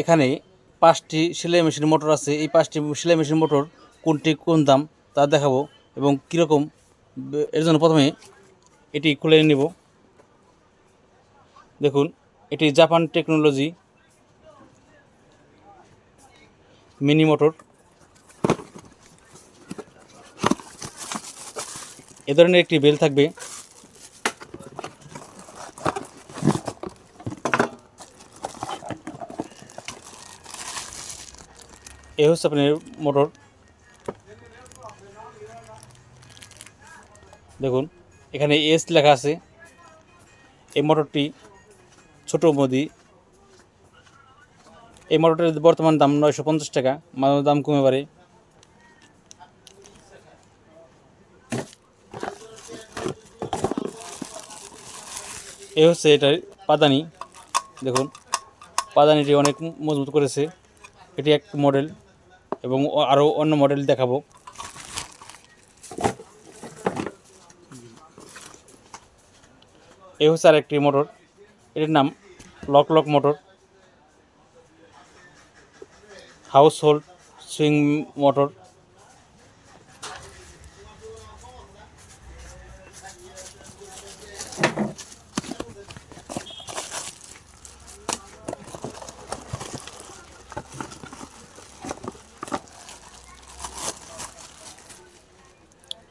এখানে পাঁচটি সেলাই মেশিন মোটর আছে। এই পাঁচটি সেলাই মেশিন মোটর কোনটি, কোন দাম তা দেখাবো এবং কীরকম, এর জন্য প্রথমে এটি খুলে নিব। দেখুন, এটি জাপান টেকনোলজি মিনি মোটর। এ ধরনের একটি বেল থাকবে। এ হচ্ছে আপনার মোটর। দেখুন, এখানে এস লেখা আছে। এই মোটরটি ছোট মোদি। এই মোটরটির বর্তমান দাম নয়শো পঞ্চাশ টাকা মাঝে দাম কমে পারে এ হচ্ছে এটার পাদানি। দেখুন, পাদানিটি অনেক মজবুত করেছে। এটি এক মডেল এবং আরও অন্য মডেল দেখাবো। এই হচ্ছে আরেকটি মোটর এটির নাম lock lock motor house hold swing motor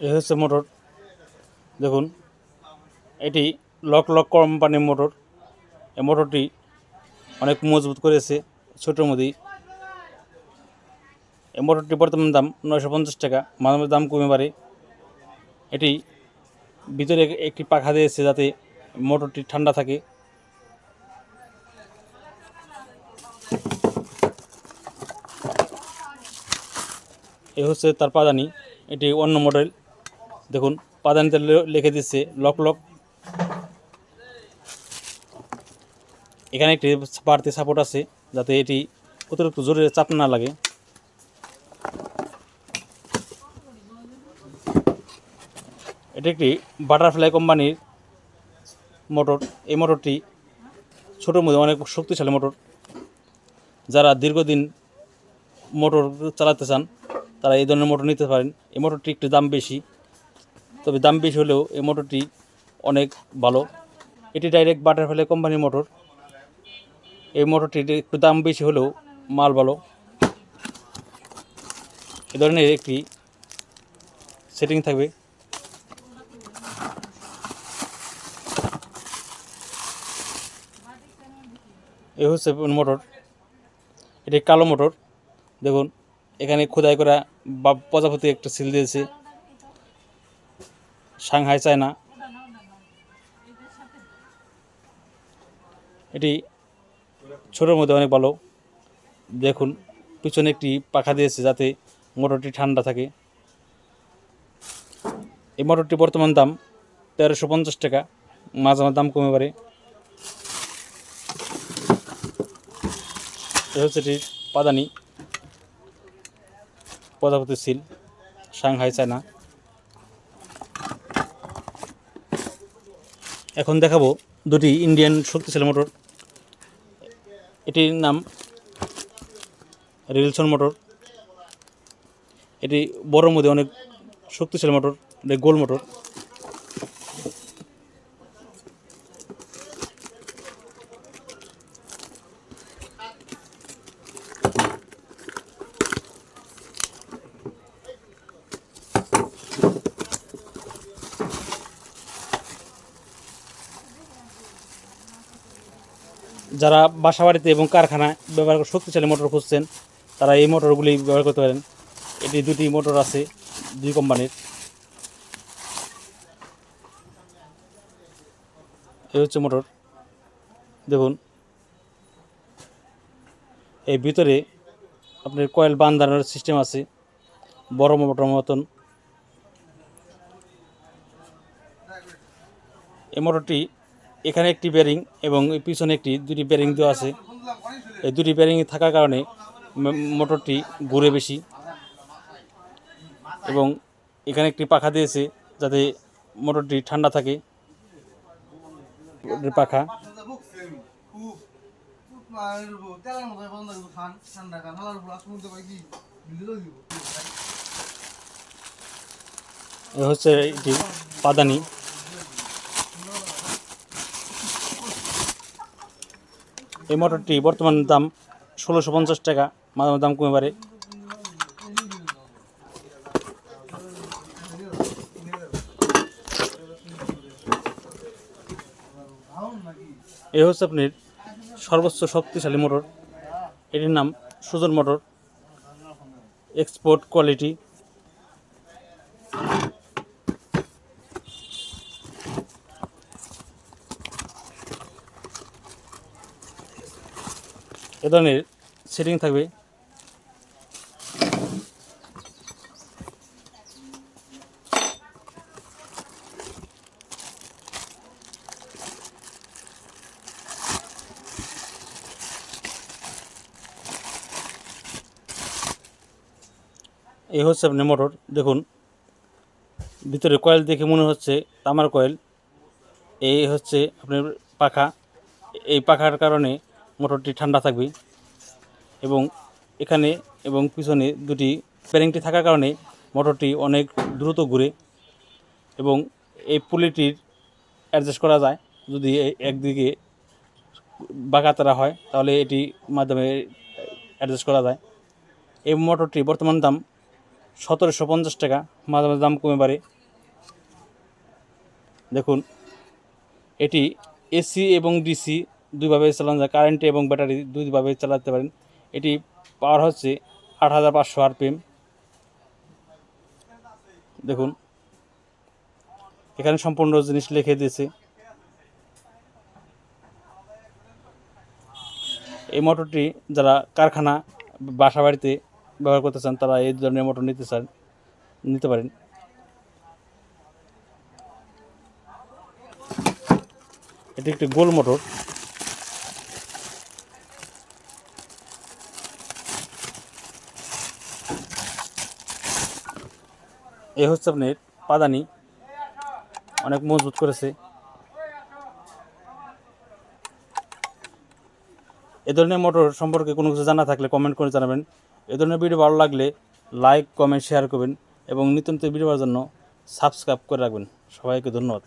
এই হচ্ছে মোটর। দেখুন, এটি লক লক কোম্পানির মোটর। এই মোটরটি অনেক মজবুত করেছে ছোটোর মধ্যেই এই মোটরটি বর্তমান দাম নয়শো পঞ্চাশ টাকা মাঝে মাঝে দাম কমে পারে এটি ভিতরে একটি পাখা দিয়েছে যাতে মোটরটি ঠান্ডা থাকে। এ হচ্ছে তার পাদানি, এটি অন্য মডেল। দেখুন পাদানিতে লিখে দিচ্ছে, লক লক। এখানে একটি বাড়তি সাপোর্ট আছে, যাতে এটি অতিরিক্ত জোরে চাপ না লাগে। এটি একটি বাটারফ্লাই কোম্পানির মোটর এই মোটরটি ছোটোর মধ্যে অনেক শক্তিশালী মোটর যারা দীর্ঘদিন মোটর চালাতে চান, তারা এই ধরনের মোটর নিতে পারেন। এই মোটরটি একটু দাম বেশি। তবে দাম বেশি হলেও এই মোটরটি অনেক ভালো। এটি ডাইরেক্ট বাটারফ্লাই কোম্পানির মোটর। এই মোটরটির একটু দাম বেশি হলেও মাল ভালো। এ ধরনের একটি সেটিং থাকবে। এ হচ্ছে মোটর। এটি কালো মোটর। দেখুন, এখানে খোদাই করা বা প্রজাপতি একটা সিল দিয়েছে। সাংহাই চায়না এটি ছোটোর মধ্যে অনেক ভালো। দেখুন, পিছনে একটি পাখা দিয়েছে যাতে মোটরটি ঠান্ডা থাকে। এই মোটরটি বর্তমান দাম তেরোশো পঞ্চাশ টাকা। মাঝে মাঝে দাম কমে পারে। এ হচ্ছে এটির পাদানি। প্রজাপতি সিল। সাংহাই চায়না এখন দেখাবো দুটি ইন্ডিয়ান শক্তিশালী মোটর এটির নাম রিলসন মোটর এটি বড়র মধ্যে অনেক শক্তিশালী মোটর এটি গোল মোটর যারা বাসা বাড়িতে এবং কারখানায় ব্যবহার করে শক্তিশালী মোটর খুঁজছেন, তারা এই মোটরগুলি ব্যবহার করতে পারেন। এটি দুটি মোটর আছে, দুই কোম্পানির। এই হচ্ছে মোটর। দেখুন। এই ভিতরে আপনার কয়েল বান্ধানোর সিস্টেম আছে, বড় মোটর মতন। এই মোটরটি এখানে একটি বেরিং এবং পিছনে একটি, দুটি বেরিং দেওয়া আছে। এই দুটি বেরিং থাকার কারণে মোটরটি ঘুরে বেশি এবং এখানে একটি পাখা দিয়েছে যাতে মোটরটি ঠান্ডা থাকে। পাখা। হচ্ছে এটি বন্ধ করব খান ঠান্ডা খান হালার উপর আসতে মধ্যে কি বিদ্যুৎ দিব এ হচ্ছে এটি পাদানি এই মোটরটি বর্তমান দাম ষোলোশো পঞ্চাশ টাকা মাঝে দাম কমে পারে এই হচ্ছে আপনার সর্বোচ্চ শক্তিশালী মোটর। এটির নাম সুজন মোটর। এক্সপোর্ট কোয়ালিটি এ ধরনের সেটিং থাকবে। এই হচ্ছে আপনার মোটর দেখুন, ভিতরে কয়েল দেখে মনে হচ্ছে তামার কয়েল। এই হচ্ছে আপনার পাখা। এই পাখার কারণে মোটরটি ঠান্ডা থাকবে এবং এখানে এবং পিছনে দুটি প্যারিংটি থাকার কারণে মোটরটি অনেক দ্রুত ঘুরে এবং এই পুলিটির অ্যাডজাস্ট করা যায়। যদি একদিকে বাঁকাতারা হয়, তাহলে এটি মাধ্যমে অ্যাডজাস্ট করা যায়। এই মোটরটি বর্তমান দাম সতেরোশো পঞ্চাশ টাকা মাঝে মাঝে দাম কমে পারে দেখুন, এটি এসি এবং ডিসি দুইভাবে চালানো যায়। কারেন্টে এবং ব্যাটারি দুইভাবে চালাতে পারেন। এটি পাওয়ার হচ্ছে আট হাজার পাঁচশো আরপিএম। দেখুন, এখানে সম্পূর্ণ জিনিস লিখে দিয়েছে। এই মোটরটি যারা কারখানা বাসা বাড়িতে ব্যবহার করতে চান, তারা এই ধরনের মোটর নিতে চান, নিতে পারেন। এটি একটি গোল মোটর এ হচ্ছে আপনার পাদানি। অনেক মজবুত করেছে। এ ধরনের মোটর সম্পর্কে কোনো কিছু জানা থাকলে কমেন্ট করে জানাবেন। এ ধরনের ভিডিও ভালো লাগলে লাইক কমেন্ট শেয়ার করবেন এবং নিত্য ভিডিও জন্য সাবস্ক্রাইব করে রাখবেন। সবাইকে ধন্যবাদ।